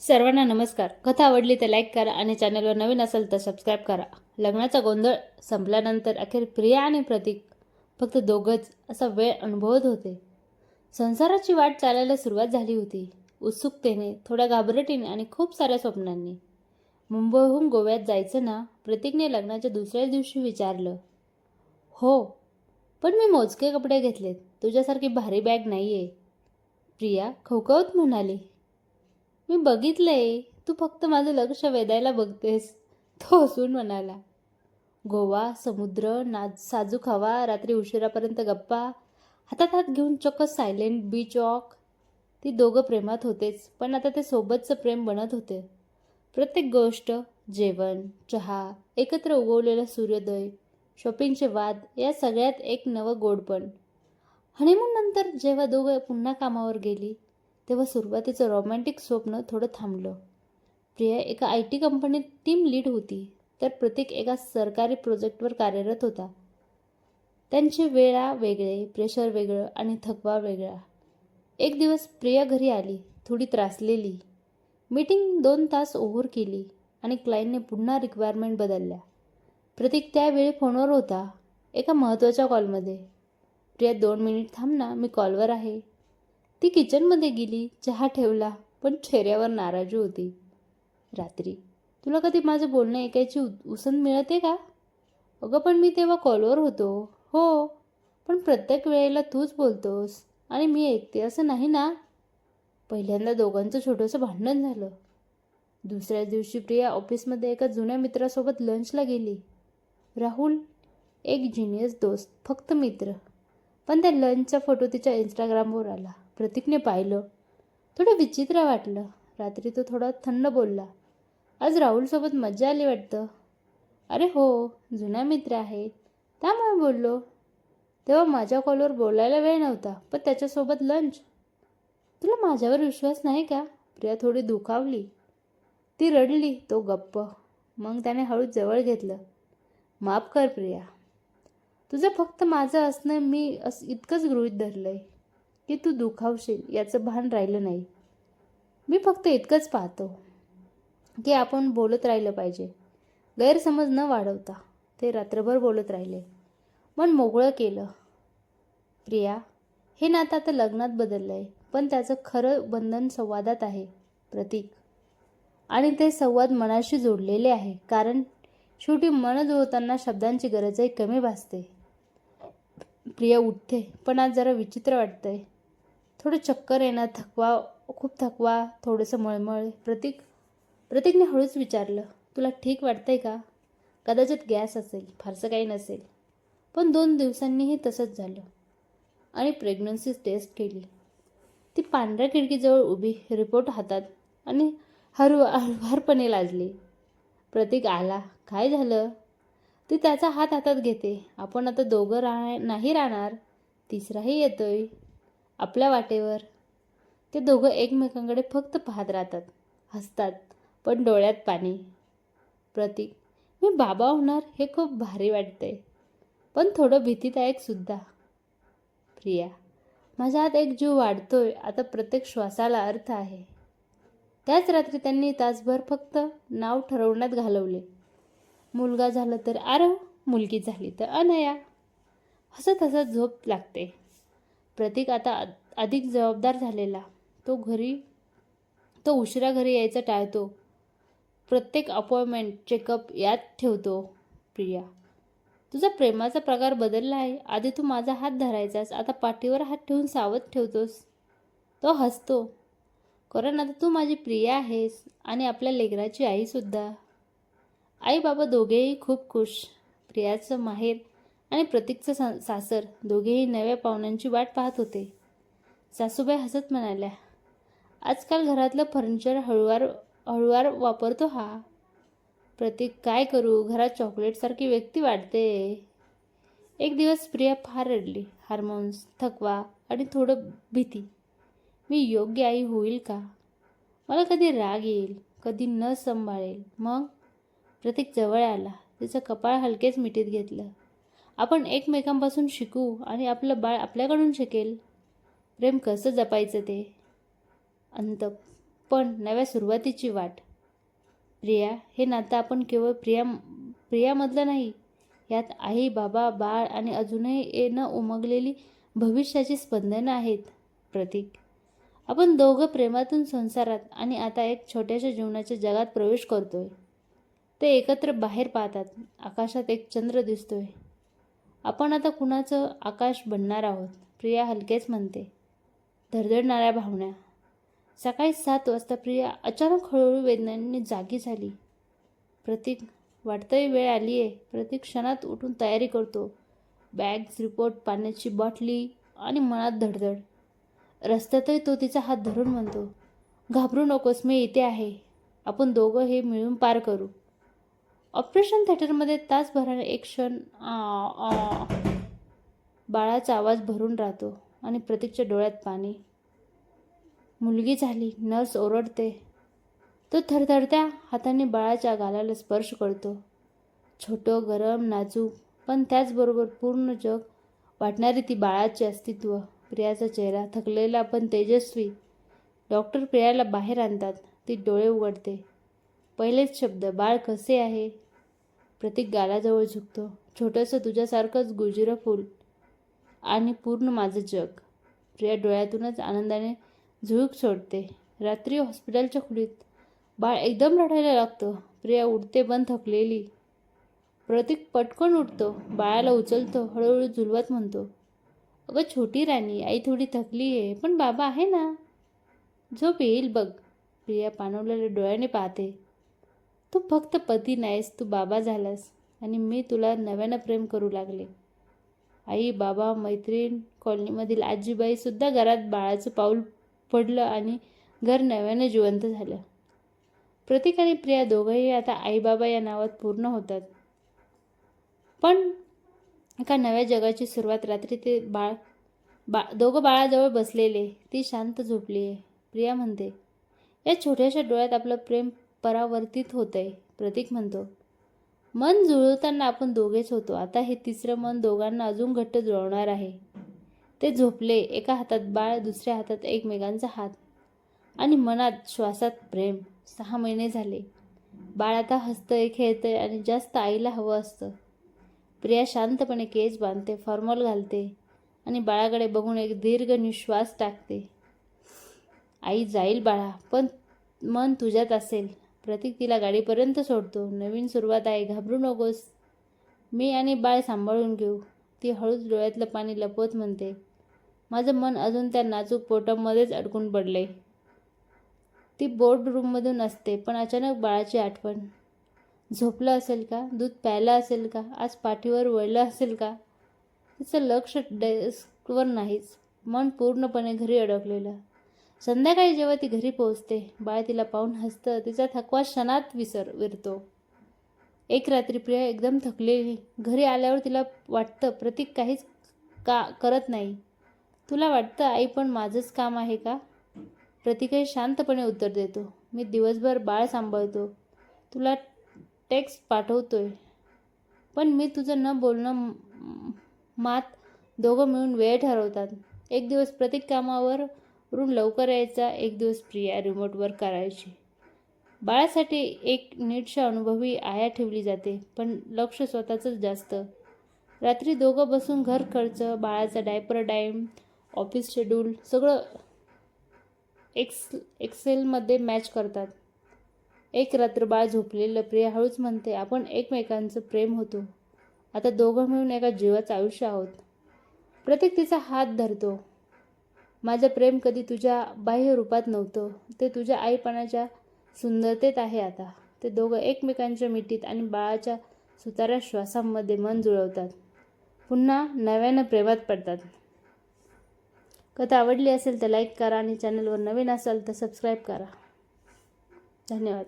सर्वांना नमस्कार. कथा आवडली तर लाईक करा आणि चॅनलवर नवीन असेल तर सबस्क्राईब करा. लग्नाचा गोंधळ संपल्यानंतर अखेर प्रिया आणि प्रतीक फक्त दोघंच असा वेळ अनुभवत होते. संसाराची वाट चालायला सुरुवात झाली होती. उत्सुकतेने थोड्या घाबरटीने आणि खूप साऱ्या स्वप्नांनी. मुंबईहून गोव्यात जायचं ना प्रतीकने लग्नाच्या दुसऱ्याच दिवशी विचारलं हो पण मी मोजके कपडे घेतलेत. तुझ्यासारखी भारी बॅग नाही आहे प्रिया खवखवत म्हणाली मी बघितलंय. तू फक्त माझं लक्ष वेधायला बघतेस. तो हसून म्हणाला गोवा समुद्र नाच साजूक हवा रात्री उशिरापर्यंत गप्पा. हातात हात घेऊन चक्क सायलेंट बीच वॉक. ती दोघं प्रेमात होतेच पण आता ते सोबतचं प्रेम बनत होते. प्रत्येक गोष्ट जेवण चहा एकत्र उगवलेला सूर्योदय शॉपिंगचे वाद या सगळ्यात एक नवं गोडपण. हनीमून नंतर जेव्हा दोघं पुन्हा कामावर गेली तेव्हा सुरुवातीचं रोमॅन्टिक स्वप्न थोडं थांबलं. प्रिया एका आय टी कंपनीत टीम लीड होती तर प्रत्येक एका सरकारी प्रोजेक्टवर कार्यरत होता. त्यांचे वेळा वेगळे प्रेशर वेगळं आणि थकवा वेगळा. एक दिवस प्रिया घरी आली थोडी त्रासलेली. मीटिंग दोन तास ओव्हर केली आणि क्लायंटने पुन्हा रिक्वायरमेंट बदलल्या. प्रतीक त्यावेळी फोनवर होता एका महत्त्वाच्या कॉलमध्ये प्रिया दोन मिनिट थांब ना मी कॉलवर आहे. ती किचनमध्ये गेली चहा ठेवला पण चेहऱ्यावर नाराजी होती. रात्री तुला कधी माझं बोलणं ऐकायची उ- उसंत मिळते का? अगं पण मी तेव्हा कॉलवर होतो. हो पण प्रत्येक वेळेला तूच बोलतोस आणि मी ऐकते असं नाही ना? पहिल्यांदा दोघांचं छोटंसं भांडण झालं. दुसऱ्या दिवशी प्रिया ऑफिसमध्ये एका जुन्या मित्रासोबत लंचला गेली. राहुल एक जिनियस दोस्त फक्त मित्र. पण त्या लंचचा फोटो तिच्या इंस्टाग्रामवर आला. प्रतीकने पाहिलं. थोडं विचित्र वाटलं. रात्री तो थोडा थंड बोलला. आज राहुलसोबत मजा आली वाटतं. अरे हो जुना मित्र आहेत त्यामुळे बोललो. तेव्हा माझ्या कॉलवर बोलायला वेळ नव्हता पण त्याच्यासोबत लंच तुला माझ्यावर विश्वास नाही का? प्रिया थोडी दुखावली. ती रडली तो गप्प. मग त्याने हळू जवळ घेतलं. माफ कर प्रिया. तुझं फक्त माझं असणं मी अस इतकंच गृहीत धरलं आहे की तू दुखावशील याचं भान राहिलं नाही. मी फक्त इतकंच पाहतो की आपण बोलत राहिलं पाहिजे. गैरसमज न वाढवता ते रात्रभर बोलत राहिले. मन मोकळं केलं. प्रिया हे नातं आता लग्नात बदललं आहे पण त्याचं खरं बंधन संवादात आहे प्रतीक. आणि ते संवाद मनाशी जोडलेले आहे कारण शेवटी मन जुळताना शब्दांची गरजही कमी भासते. प्रिया उठते पण आज जरा विचित्र वाटतंय. थोडं चक्कर येणं थकवा खूप थकवा थोडंसं मळमळ प्रतीक प्रतीकने हळूच विचारलं तुला ठीक वाटतंय का? कदाचित गॅस असेल फारसं काही नसेल. पण दोन दिवसांनीही तसंच झालं आणि प्रेग्नन्सी टेस्ट केली. ती पांढऱ्या खिडकीजवळ उभी रिपोर्ट हातात आणि हरव हरवारपणे लाजली. प्रतीक आला. काय झालं? ती त्याचा हात हातात घेते. आपण आता दोघं राह नाही राहणार. तिसराही येतोय. आपल्या वाटेवर. ते दोघं एकमेकांकडे फक्त पाहत राहतात. हसतात पण डोळ्यात पाणी. प्रतीक मी बाबा होणार हे खूप भारी वाटतंय. पण थोडं भीतीदायक सुद्धा. प्रिया माझ्या हात एक जीव वाढतोय आता प्रत्येक श्वासाला अर्थ आहे. त्याच रात्री त्यांनी तासभर फक्त नाव ठरवण्यात घालवले. मुलगा झालं तर आरव मुलगी झाली तर अनया. हसत हसत झोप लागते. प्रतीक आता अधिक जबाबदार झालेला. तो घरी तो उशिरा घरी यायचं टाळतो. प्रत्येक अपॉइंटमेंट चेकअप यात ठेवतो प्रिया. तुझा प्रेमाचा प्रकार बदलला आहे. आधी तू माझा हात धरायचास. आता पाठीवर हात ठेवून सावध ठेवतोस. तो हसतो. कारण आता तू माझी प्रिया आहेस आणि आपल्या लेकराची आईसुद्धा. आई बाबा दोघेही खूप खुश. प्रियाचं माहेर आणि प्रतीकचं सा सासर दोघेही नव्या पाहुण्यांची वाट पाहत होते. सासूबाई हसत म्हणाल्या आजकाल घरातलं फर्निचर हळूवार हळूवार वापरतो हा. प्रतीक काय करू? घरात चॉकलेटसारखी व्यक्ती वाढते. एक दिवस प्रिया फार रडली. हार्मोन्स थकवा आणि थोडं भीती. मी योग्य आई होईल का? मला कधी राग येईल कधी न सांभाळेल. मग? प्रतीक जवळ आला. तिचं कपाळ हलकेच मिठीत घेतलं. आपण एकमेकांपासून शिकू आणि आपलं बाळ आपल्याकडून शिकेल. प्रेम कसं जपायचं ते? अंत. पण नव्या सुरुवातीची वाट. प्रिया हे नातं आपण केवळ प्रिया प्रियामधलं नाही यात आई बाबा बाळ आणि अजूनही येणं उमगलेली भविष्याची स्पंदनं आहेत. प्रतीक. आपण दोघं प्रेमातून संसारात आणि आता एक छोट्याशा जीवनाच्या जगात प्रवेश करतोय. ते एकत्र बाहेर पाहतात. आकाशात एक चंद्र दिसतोय. आपण आता कुणाचं आकाश बनणार आहोत? प्रिया हलकेच म्हणते. धडधडणाऱ्या भावना. सकाळी सात वाजता प्रिया अचानक हळूहळू वेदनांनी जागी झाली. प्रतीक वाटतंय वेळ आली आहे प्रतीक क्षणात उठून तयारी करतो. बॅग्स रिपोर्ट पाण्याची बाटली आणि मनात धडधड. रस्त्यातही तो तिचा हात धरून म्हणतो घाबरू नकोस मी इथे आहे. आपण दोघं हे मिळून पार करू. ऑपरेशन थिएटरमध्ये तासभराने एक क्षण बाळाचा आवाज भरून राहतो आणि प्रतीकच्या डोळ्यात पाणी. मुलगी झाली नर्स ओरडते. तो थरथरत्या हाताने बाळाच्या गालाला स्पर्श करतो. छोटं गरम नाजूक पण त्याचबरोबर पूर्ण जग वाटणारी ती बाळाचे अस्तित्व प्रियाचा चेहरा थकलेला पण तेजस्वी. डॉक्टर प्रियाला बाहेर आणतात ती डोळे उघडते. पहिलेच शब्द बाळ कसे आहे? प्रतीक गालाजवळ झुकतो. छोटंसं तुझ्यासारखंच गुजिरं फूल आणि पूर्ण माझं जग. प्रिया डोळ्यातूनच आनंदाने झुळूक सोडते. रात्री हॉस्पिटलच्या खोलीत बाळ एकदम रडायला लागतो. प्रिया उठते पण थकलेली. प्रतीक पटकन उठतो. बाळाला उचलतो. हळूहळू झुलवत म्हणतो अगं छोटी राणी आई थोडी थकली आहे पण बाबा आहे ना. झोप येईल बघ. प्रिया पानवलेल्या डोळ्याने पाहते. तू फक्त पती नाहीस तू बाबा झालास आणि मी तुला नव्यानं प्रेम करू लागले. आई बाबा मैत्रीण कॉलनीमधील आजीबाईसुद्धा घरात बाळाचं पाऊल पडलं आणि घर नव्यानं जिवंत झालं. प्रतीक आणि प्रिया दोघंही आता आईबाबा या नावात पूर्ण होतात. पण एका नव्या जगाची सुरुवात रात्री ते बाळ बा दोघं बाळाजवळ बसलेले ती शांत झोपली आहे प्रिया म्हणते या छोट्याशा डोळ्यात आपलं प्रेम परावर्तित होतंय. आहे प्रतीक म्हणतो मन जुळवताना आपण दोघेच होतो. आता हे तिसरं मन दोघांना अजून घट्ट जुळवणार आहे. ते झोपले एका हातात बाळ दुसऱ्या हातात एकमेकांचा हात आणि मनात श्वासात प्रेम. सहा महिने झाले. बाळ आता हसतंय खेळतंय आणि जास्त आईला हवं असतं. प्रिया शांतपणे केस बांधते फॉर्मल घालते आणि बाळाकडे बघून एक दीर्घ निश्वास टाकते. आई जाईल बाळा पण मन तुझ्यात असेल. प्रतीक तिला गाडीपर्यंत सोडतो. नवीन सुरुवात आहे. घाबरू नकोस. मी आणि बाळ सांभाळून घेऊ. ती हळूच डोळ्यातलं पाणी लपवत म्हणते. माझं मन अजून त्या नाजूक पोटामध्येच अडकून पडले ती बोर्ड रूममधून असते पण अचानक बाळाची आठवण. झोपलं असेल का? दूध प्यायला असेल का? आज पाठीवर वळलं असेल का? तिचं लक्ष डेस्कवर नाहीच. मन पूर्णपणे घरी अडकलेलं. संध्याकाळी जेव्हा ती घरी पोहोचते बाळ तिला पाहून हसतं तिचा थकवा क्षणात विसर विरतो. एक रात्री प्रिया एकदम थकलेली. घरी आल्यावर तिला वाटतं प्रतीक काहीच का करत नाही. तुला वाटतं आई पण माझंच काम आहे का? प्रतीकही शांतपणे उत्तर देतो. मी दिवसभर बाळ सांभाळतो. तुला टेक्स्ट पाठवतोय. पण मी तुझं न बोलणं मात दोघं मिळून वेळ ठरवतात. एक दिवस प्रतीक कामावर वरून लवकर यायचा एक दिवस प्रिया रिमोटवर करायची. बाळासाठी एक नीटशा अनुभवी आया ठेवली जाते पण लक्ष स्वतःचंच जास्त. रात्री दोघं बसून घर खर्च बाळाचा डायपर डाईम ऑफिस शेड्यूल सगळं एक्स एक्सेलमध्ये मॅच करतात. एक रात्र बाळ झोपलेलं प्रिया हळूच म्हणते आपण एकमेकांचं प्रेम होतो. आता दोघं मिळून एका जीवाचं आयुष्य आहोत. प्रत्येक तिचा हात धरतो. माझं प्रेम कधी तुझ्या बाह्य रूपात नव्हतं. ते तुझ्या आईपणाच्या सुंदरतेत आहे आता. ते दोघं एकमेकांच्या मिठीत आणि बाळाच्या सुतारा श्वासांमध्ये मन जुळवतात. पुन्हा नव्यानं प्रेमात पडतात. कथा आवडली असेल तर लाईक करा आणि चॅनलवर नवीन असाल तर सबस्क्राईब करा. धन्यवाद.